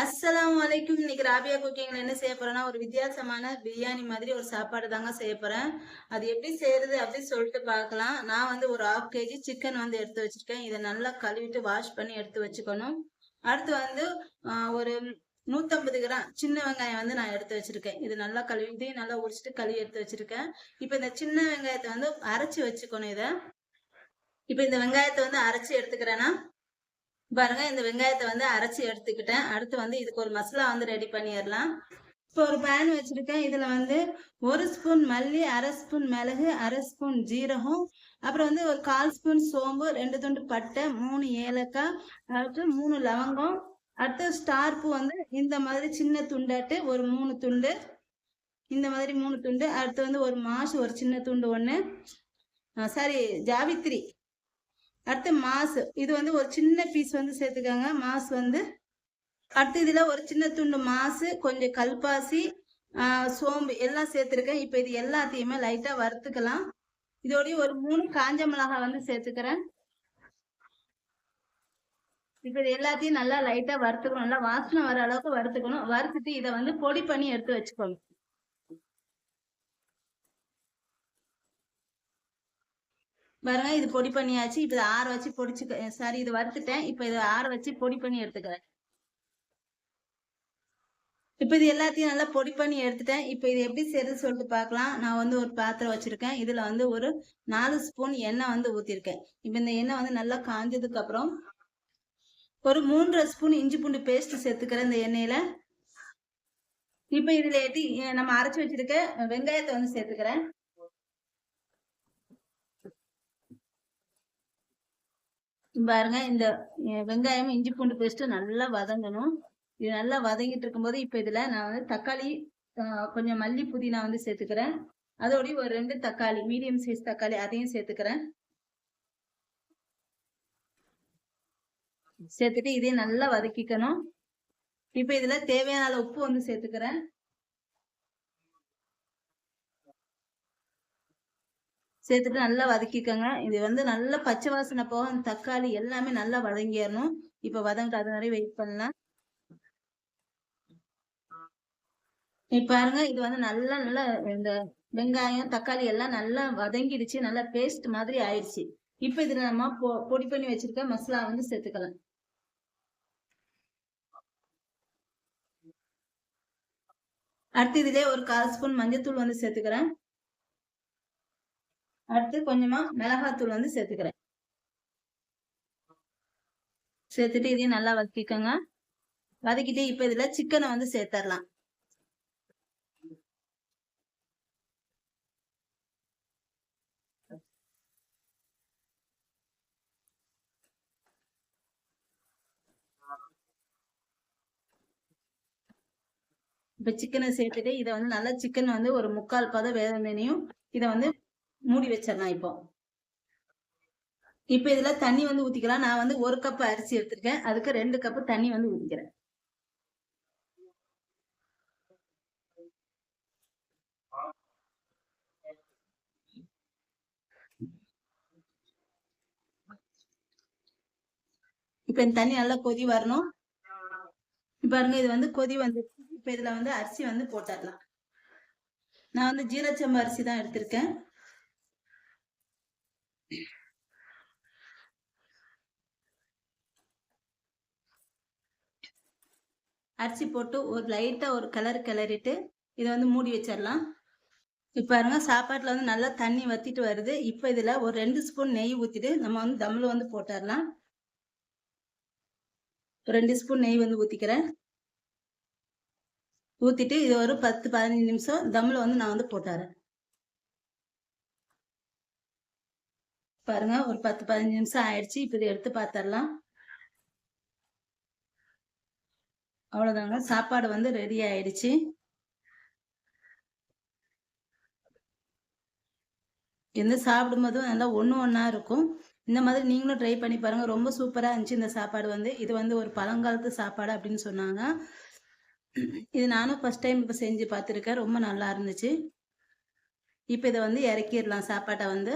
அஸ்ஸலாமு அலைக்கும் இன்னைக்கு ராபியா குக்கிங்ல என்ன செய்ய போறேன்னா ஒரு வித்தியாசமான பிரியாணி மாதிரி ஒரு சாப்பாடு தாங்க செய்ய போறேன். அது எப்படி செய்யறது அப்படின்னு சொல்லிட்டு பார்க்கலாம். நான் வந்து ஒரு ஹாஃப் கேஜி சிக்கன் வந்து எடுத்து வச்சிருக்கேன். இதை நல்லா கழுவிட்டு வாஷ் பண்ணி எடுத்து வச்சுக்கணும். அடுத்து வந்து ஒரு நூத்தம்பது கிராம் சின்ன வெங்காயம் வந்து நான் எடுத்து வச்சிருக்கேன். இது நல்லா கழுவிட்டு நல்லா உரிச்சிட்டு கழுவி எடுத்து வச்சிருக்கேன். இப்போ இந்த சின்ன வெங்காயத்தை வந்து அரைச்சி வச்சுக்கணும் இதை. இப்போ இந்த வெங்காயத்தை வந்து அரைச்சி எடுத்துக்கிறேன்னா பாருங்க இந்த வெங்காயத்தை வந்து அரைச்சி எடுத்துக்கிட்டேன். அடுத்து வந்து இதுக்கு ஒரு மசாலா வந்து ரெடி பண்ணிடலாம். இப்போ ஒரு பேன் வச்சிருக்கேன். இதுல வந்து ஒரு ஸ்பூன் மல்லி அரை ஸ்பூன் மிளகு அரை ஸ்பூன் ஜீரகம் அப்புறம் வந்து ஒரு கால் ஸ்பூன் சோம்பு ரெண்டு துண்டு பட்டை மூணு ஏலக்காய் அடுத்து மூணு லவங்கம் அடுத்து ஸ்டார் பூ வந்து இந்த மாதிரி சின்ன துண்டாட்டு ஒரு மூணு துண்டு இந்த மாதிரி மூணு துண்டு அடுத்து வந்து ஒரு மாசு ஒரு சின்ன துண்டு ஒன்று சாரி ஜாவித்ரி. அடுத்து மாசு. இது வந்து ஒரு சின்ன பீஸ் வந்து சேர்த்துக்கோங்க. மாசு வந்து அடுத்து இதுல ஒரு சின்ன துண்டு மாசு கொஞ்சம் கல்பாசி ஆஹ் சோம்பு எல்லாம் சேர்த்துருக்கேன். இப்போ இது எல்லாத்தையுமே லைட்டா வறுத்துக்கலாம். இதோடய ஒரு மூணு காஞ்ச மிளகாய் வந்து சேர்த்துக்கிறேன். இப்போ இது எல்லாத்தையும் நல்லா லைட்டா வறுத்துக்கணும். நல்லா வாசனை வர அளவுக்கு வறுத்துக்கணும். வறுத்துட்டு இதை வந்து பொடி பண்ணி எடுத்து வச்சுக்கணும் பாருங்க இது பொடி பண்ணியாச்சு. இப்போ இதை ஆற வச்சு பொடிச்சு சாரி இது வறுத்துட்டேன். இப்போ இதை ஆற வச்சு பொடி பண்ணி எடுத்துக்கிறேன். இப்போ இது எல்லாத்தையும் நல்லா பொடி பண்ணி எடுத்துட்டேன். இப்போ இது எப்படி செய்யறது சொல்லிட்டு பார்க்கலாம் நான் வந்து ஒரு பாத்திரம் வச்சிருக்கேன். இதுல வந்து ஒரு நாலு ஸ்பூன் எண்ணெய் வந்து ஊத்திருக்கேன். இப்போ இந்த எண்ணெய் வந்து நல்லா காஞ்சதுக்கு அப்புறம் ஒரு மூன்றரை ஸ்பூன் இஞ்சி பூண்டு பேஸ்ட் சேர்த்துக்கிறேன் இந்த எண்ணெயில. இப்போ இதுல எட்டி நம்ம அரைச்சு வச்சிருக்க வெங்காயத்தை வந்து சேர்த்துக்கிறேன். பாருங்க இந்த வெங்காயம் இஞ்சி பூண்டு பேஸ்ட் நல்லா வதங்கணும். இது நல்லா வதங்கிட்டு இருக்கும்போது இப்போ இதில் நான் வந்து தக்காளி கொஞ்சம் மல்லி புதினா வந்து சேர்த்துக்கிறேன். அதோடய ஒரு ரெண்டு தக்காளி மீடியம் சைஸ் தக்காளி அதையும் சேர்த்துக்கிறேன். சேர்த்துட்டு இதையும் நல்லா வதக்கிக்கணும். இப்போ இதில் தேவையான உப்பு வந்து சேர்த்துக்கிறேன். சேர்த்துட்டு நல்லா வதக்கிக்கோங்க. இது வந்து நல்லா பச்சை வாசனை போக அந்த தக்காளி எல்லாமே நல்லா வதங்கிடணும். இப்ப வதங்கிட்டு அது வரை வெயிட் பண்ணலாம். இப்ப பாருங்க இது வந்து நல்லா நல்லா இந்த வெங்காயம் தக்காளி எல்லாம் நல்லா வதங்கிடுச்சு. நல்லா பேஸ்ட் மாதிரி ஆயிடுச்சு. இப்ப இதுல நம்ம பொ- பொடி பண்ணி வச்சிருக்க மசாலா வந்து சேர்த்துக்கலாம். அடுத்து இதுலயே ஒரு கால் ஸ்பூன் மஞ்சத்தூள் வந்து சேர்த்துக்கிறேன். அடுத்து கொஞ்சமா மிளகாத்தூள் வந்து சேர்த்துக்கிறேன். சேர்த்துட்டு இதையும் நல்லா வதக்கிக்கோங்க. வதக்கிட்டு இப்ப இதுல சிக்கனை வந்து சேர்த்துடலாம் இப்ப சிக்கனை சேர்த்துட்டு இதை வந்து நல்லா சிக்கன் வந்து ஒரு முக்கால் பதம் வேதனையும் இதை வந்து மூடி வச்சிடலாம் இப்போ. இப்ப இதுல தண்ணி வந்து ஊத்திக்கலாம். நான் வந்து ஒரு கப் அரிசி எடுத்திருக்கேன். அதுக்கு ரெண்டு கப் தண்ணி வந்து ஊத்திக்கிறேன். இப்ப இந்த தண்ணி நல்லா கொதி வரணும். பாருங்க இது வந்து கொதி வந்து இப்ப இதுல வந்து அரிசி வந்து போட்டுடலாம். நான் வந்து ஜீரச்சம்பு அரிசி தான் எடுத்திருக்கேன். அரிசி போட்டு ஒரு லைட்டா ஒரு கலர் கிளறிட்டு இதை வந்து மூடி வச்சிடலாம். இப்ப பாருங்க சாப்பாட்டுல வந்து நல்லா தண்ணி வத்திட்டு வருது. இப்ப இதுல ஒரு ரெண்டு ஸ்பூன் நெய் ஊத்திட்டு நம்ம வந்து தம்ல வந்து போட்டுடலாம். ரெண்டு ஸ்பூன் நெய் வந்து ஊத்திக்கிறேன். ஊத்திட்டு இது ஒரு பத்து பதினஞ்சு நிமிஷம் தம்ல வந்து நான் வந்து போட்டுறேன். பாருங்க ஒரு பத்து பதினஞ்சு நிமிஷம் ஆயிடுச்சு. இப்போ இதை எடுத்து பார்த்துடலாம் அவ்வளவுதாங்க. சாப்பாடு வந்து ரெடி ஆயிடுச்சு. எந்த சாப்பிடும்போதும் நல்லா ஒன்று ஒன்றா இருக்கும். இந்த மாதிரி நீங்களும் ட்ரை பண்ணி பாருங்க. ரொம்ப சூப்பராக இருந்துச்சு இந்த சாப்பாடு வந்து. இது வந்து ஒரு பழங்காலத்து சாப்பாடு அப்படின்னு சொன்னாங்க. இது நானும் ஃபர்ஸ்ட் டைம் இப்போ செஞ்சு பார்த்துருக்கேன். ரொம்ப நல்லா இருந்துச்சு. இப்போ இதை வந்து இறக்கிடலாம் சாப்பாட்டை வந்து.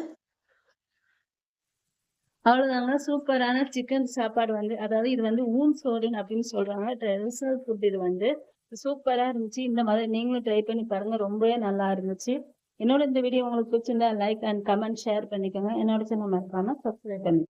அவ்வளோதாங்க சூப்பரான சிக்கன் சாப்பாடு வந்து அதாவது இது வந்து ஊன் சோடின் அப்படின்னு சொல்கிறாங்க ட்ரெடிஷ்னல் ஃபுட் இது வந்து. சூப்பராக இருந்துச்சு. இந்த மாதிரி நீங்களும் ட்ரை பண்ணி பாருங்கள் ரொம்பவே நல்லா இருந்துச்சு. என்னோட இந்த வீடியோ உங்களுக்கு பிடிச்சிருந்தா லைக் அண்ட் கமெண்ட் ஷேர் பண்ணிக்கோங்க. என்னோட சேனல் மறக்காமல் சப்ஸ்கிரைப் பண்ணி